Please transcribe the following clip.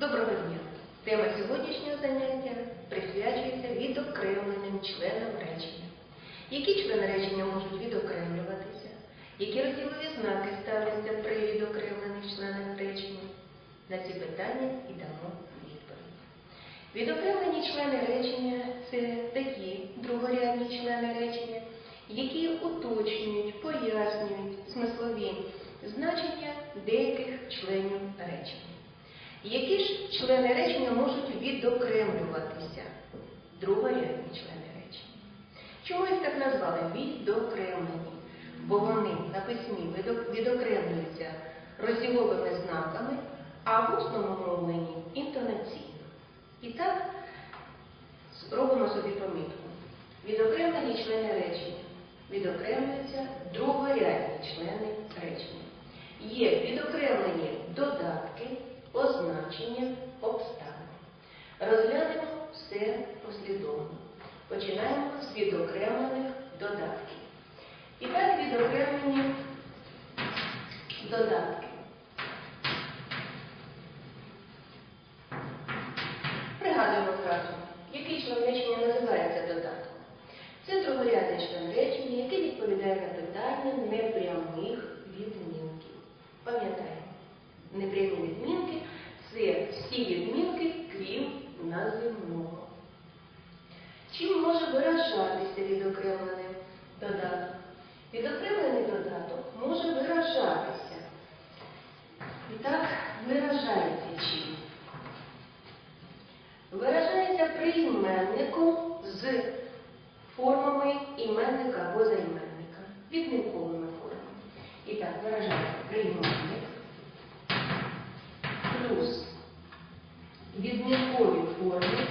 Доброго дня! Тема сьогоднішнього заняття присвячується відокремленим членам речення. Які члени речення можуть відокремлюватися? Які розділові знаки ставляться при відокремлених членах речення? На ці питання і дамо відповідь. Відокремлені члени речення це такі другорядні члени речення, які уточнюють, пояснюють смислові значення деяких членів речення. Які ж члени речення можуть відокремлюватися? Другорядні члени речення. Чому їх так назвали? Відокремлені. Бо вони на письмі відок- відокремлюються розділовими знаками, а в усному мовленні інтонаційно. І так робимо собі помітку. Відокремлені члени речення. Відокремлюються другорядні члени відокремлених додатків. І так відокремлені додатки. Пригадуємо фразу, який член речення називається додатком. Це другорядний член який відповідає на питання непрямих відмінків. Пам'ятаємо, непрямі відмінки це всі відмінки, крім називного. Чим може виражатися відокремлений додаток? Відокремлений додаток може виражатися. І так, виражається чим? Виражається прийменником з формами іменника або займенника, відмінковими формами. І так, виражається прийменник плюс відмінкові форми